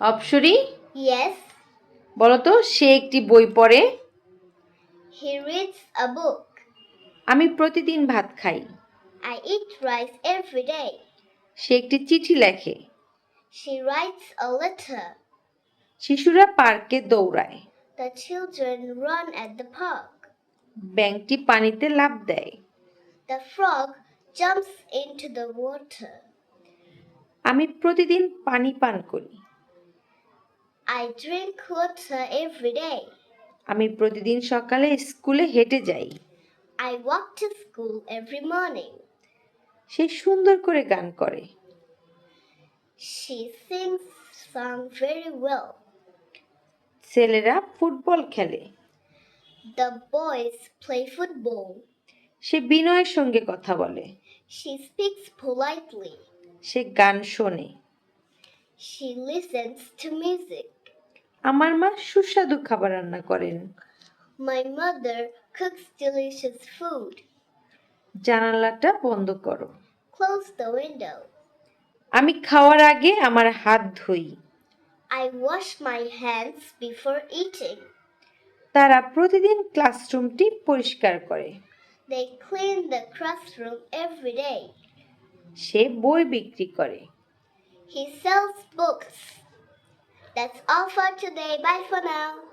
অপশুরি yes তো সে একটি বই পড়ে। হি রিডস আ বুক আমি প্রতিদিন ভাত খাই। আই ইট রাইস এভরি সে একটি চিঠি লেখে। শি রাইটস আ লেটার শিশুরা পার্কে দৌড়ায়। The children run at the park ব্যাংকটি পানিতে লাভ দেয়। The frog jumps into the water আমি প্রতিদিন পানি পান করি। I drink water every day. আমি প্রতিদিন সকালে স্কুলে হেঁটে যাই I walk to school every morning. সে সুন্দর করে গান করে She sings song very well. ছেলেরা ফুটবল খেলে The boys play football. সে বিনয়ের সঙ্গে কথা বলে She speaks politely. সে গান শোনে She listens to music. আমার মা সুস্বাদু খাবার রান্না করেন। My mother cooks delicious food জানালাটা বন্ধ করো। ক্লোজ দ্য উইন্ডো আমি খাওয়ার আগে আমার হাত ধুই। I wash my hands before eating তারা প্রতিদিন ক্লাসরুমটি পরিষ্কার করে। They clean the classroom everyday সে বই বিক্রি করে। He sells books That's all for today. Bye for now.